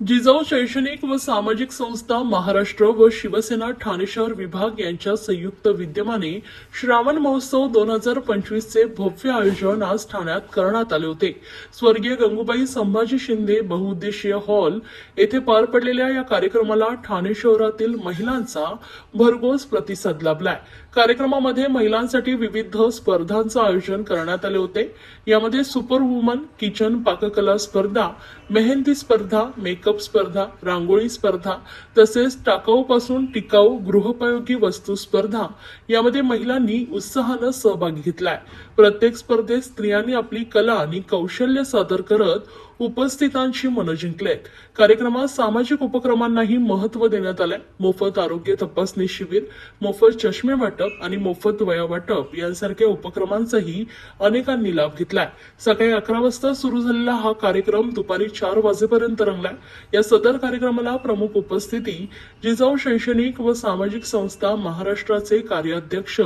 जिजाऊ शैक्षणिक व सामाजिक संस्था महाराष्ट्र व शिवसेना ठाणे शहर विभाग यांच्या संयुक्त विद्यमाने श्रावण महोत्सव दोन हजार पंचवीसचे भव्य आयोजन आज ठाण्यात करण्यात आले होते. स्वर्गीय गंगूबाई संभाजी शिंदे बहुउद्देशीय हॉल येथे पार पडलेल्या या कार्यक्रमाला ठाणे शहरातील महिलांचा भरघोस प्रतिसाद लाभलाय. कार्यक्रमामध्ये महिलांसाठी विविध स्पर्धांचं आयोजन करण्यात आले होते. यामध्ये सुपर वुमन किचन पाककला स्पर्धा मेहंदी स्पर्धा मेकअप स्पर्धा रांगोळी स्पर्धा तसेच टाकाऊ पासून टिकाऊ गृहोपयोगी वस्तू स्पर्धा यामध्ये महिलांनी उत्साहानं सहभाग घेतलाय. प्रत्येक स्पर्धेत स्त्रियांनी आपली कला आणि कौशल्य सादर करत उपस्थितांची मनं जिंकले. कार्यक्रमात सामाजिक उपक्रमांनाही महत्त्व देण्यात आलंय. मोफत आरोग्य तपासणी शिबिर मोफत चष्मे वाटप आणि मोफत वया वाटप यांसारख्या उपक्रमांचाही अनेकांनी लाभ घेतलाय. सकाळी अकरा वाजता सुरू झालेला हा कार्यक्रम दुपारी चार वाजेपर्यंत रंगलाय. या सदर कार्यक्रमाला प्रमुख उपस्थिती जिजाऊ शैक्षणिक व सामाजिक संस्था महाराष्ट्राचे कार्याध्यक्ष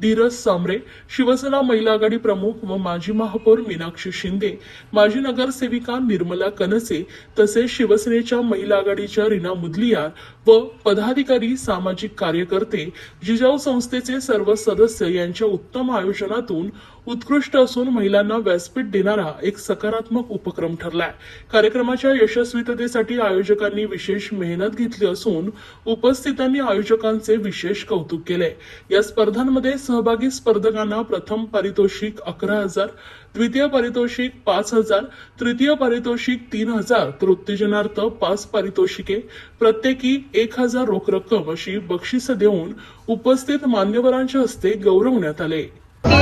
धीरज सांबरे शिवसेना महिला आघाडी प्रमुख व माजी महापौर मीनाक्षी शिंदे माजी नगरसेविका निर्मला कनसे तसेच शिवसेनेच्या महिला आघाडीच्या रीना मुदलियार व पदाधिकारी सामाजिक कार्यकर्ते जिजाऊ संस्थेचे सर्व सदस्य यांच्या उत्तम आयोजनातून उत्कृष्ट असून महिलांना व्यासपीठ देणारा एक सकारात्मक उपक्रम ठरलाय. कार्यक्रमाच्या यशस्वीततेसाठी आयोजकांनी विशेष मेहनत घेतली असून उपस्थितांनी आयोजकांचे विशेष कौतुक केले. या स्पर्धांमध्ये सहभागी स्पर्धकांना प्रथम पारितोषिक अकरा हजार द्वितीय पारितोषिक पाच हजार तृतीय पारितोषिक तीन हजार तर उत्तेजनार्थ पाच पारितोषिके प्रत्येकी एक हजार रोख रक्कम अशी बक्षिसं देऊन उपस्थित मान्यवरांच्या हस्ते गौरवण्यात आले. की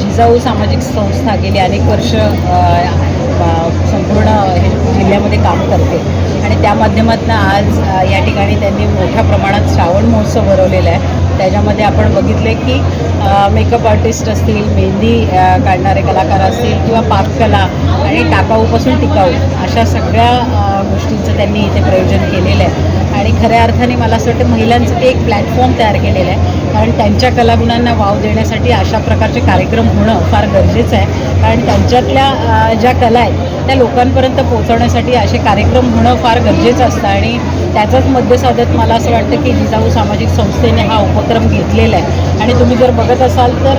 जिजाऊ सामाजिक संस्था गेली अनेक वर्ष संपूर्ण हे जिल्ह्यामध्ये काम करते. आणि त्या माध्यमातून आज या ठिकाणी त्यांनी मोठ्या प्रमाणात श्रावण महोत्सव भरवलेला आहे. त्याच्यामध्ये आपण बघितले की मेकअप आर्टिस्ट असतील मेहंदी काढणारे कलाकार असतील किंवा पाककला आणि टाकाऊपासून टिकाऊ अशा सगळ्या गोष्टींचं त्यांनी इथे प्रयोजन केलेलं आहे. आणि खऱ्या अर्थाने मला असं वाटतं महिलांचं ते एक प्लॅटफॉर्म तयार केलेलं आहे. कारण त्यांच्या कलागुणांना वाव देण्यासाठी अशा प्रकारचे कार्यक्रम होणं फार गरजेचं आहे. कारण त्यांच्यातल्या ज्या कला आहेत त्या लोकांपर्यंत पोहोचवण्यासाठी असे कार्यक्रम होणं फार गरजेचं असतं आणि त्याचाच मध्य साधत मला असं वाटतं की जिजाऊ सामाजिक संस्थेने हा उपक्रम घेतलेला आहे. आणि तुम्ही जर बघत असाल तर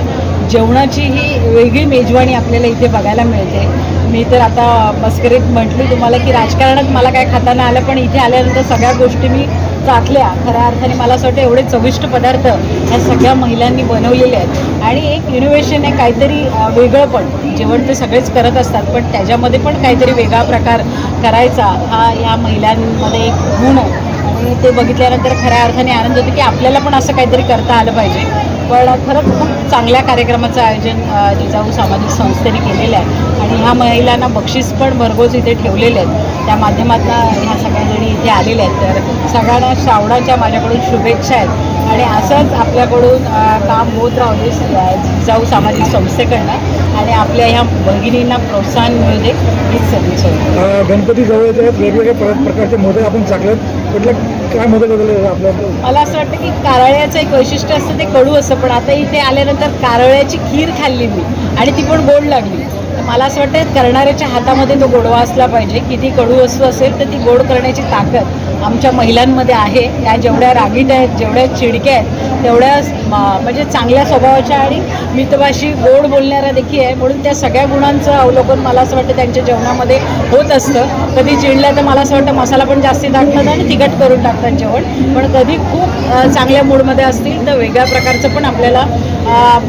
जेवणाची ही वेगळी मेजवानी आपल्याला इथे बघायला मिळते. मी तर आता मस्करीत म्हटली तुम्हाला की राजकारणात मला काय खाताना आलं पण इथे आल्यानंतर सगळ्या गोष्टी मी चाखल्या खऱ्या अर्थाने मला असं वाटतं एवढे चविष्ट पदार्थ ह्या सगळ्या महिलांनी बनवलेले आहेत. आणि एक इनोव्हेशन आहे काहीतरी वेगळं पण. जेवण ते सगळेच करत असतात पण त्याच्यामध्ये पण काहीतरी वेगळा प्रकार करायचा हा या महिलांमध्ये एक गुण आहे. आणि ते बघितल्यानंतर खऱ्या अर्थाने आनंद होतो की आपल्याला पण असं काहीतरी करता आलं पाहिजे. पण खरंच खूप चांगल्या कार्यक्रमाचं आयोजन जिजाऊ सामाजिक संस्थेने केलेलं आहे. आणि ह्या महिलांना बक्षीस पण भरघोस इथे ठेवलेले आहेत. त्या माध्यमातून ह्या सगळ्या जणी इथे आलेल्या आहेत. तर सगळ्यांना श्रावणाच्या माझ्याकडून शुभेच्छा आहेत. आणि असंच आपल्याकडून काम होत राहू दे अ, जिजाऊ सामाजिक संस्थेकडनं आणि आपल्या ह्या भगिनींना प्रोत्साहन मिळू दे हीच अ, गणपती जवळचे आहेत वेगवेगळ्या प्र- प्रकारचे मोदक आपण चाकलेत कुठलं काय मोदक आपल्या? मला असं वाटतं की कारळ्याचं एक वैशिष्ट्य असतं ते कडू असतं पण आता इथे आल्यानंतर कारळ्याची खीर खाल्ली मी आणि ती पण गोड लागली. मला असं वाटतं करणाऱ्याच्या हातामध्ये तो गोडवा असला पाहिजे. किती कडू वस्तू असेल तर ती गोड करण्याची ताकद आमच्या महिलांमध्ये आहे. या जेवढ्या रागीट आहेत जेवढ्या चिडक्या आहेत तेवढ्या म्हणजे चांगल्या स्वभावाच्या आणि मितभाषी गोड बोलणाऱ्या देखील आहे. म्हणून त्या सगळ्या गुणांचं अवलोकन मला असं वाटतं त्यांच्या जेवणामध्ये होत असतं. कधी चिडल्या तर मला असं वाटतं मसाला पण जास्ती टाकतात आणि तिखट करून टाकतात जेवण. पण कधी खूप चांगल्या मूडमध्ये असतील तर वेगळ्या प्रकारचं पण आपल्याला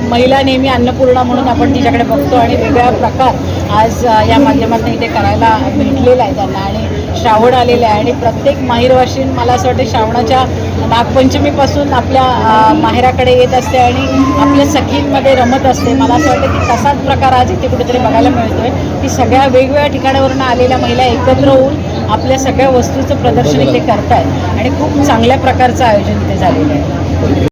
महिला नेहमी अन्नपूर्णा म्हणून आपण तिच्याकडे बघतो आणि वेगळ्या प्रकार आज या माध्यमातून इथे करायला भेटलेला आहे त्यांना आणि श्रावण आलेलं आहे आणि प्रत्येक माहिरवाशीन मला असं वाटतं श्रावणाच्या नागपंचमीपासून आपल्या माहेराकडे येत असते आणि आपल्या सखींमध्ये रमत असते. मला असं वाटतं की तसाच प्रकार आज इथे कुठेतरी बघायला मिळतोय. की सगळ्या वेगवेगळ्या ठिकाणावरून आलेल्या महिला एकत्र होऊन आपल्या सगळ्या वस्तूचं प्रदर्शन इथे करतायत आणि खूप चांगल्या प्रकारचं आयोजन इथे झालेलं आहे.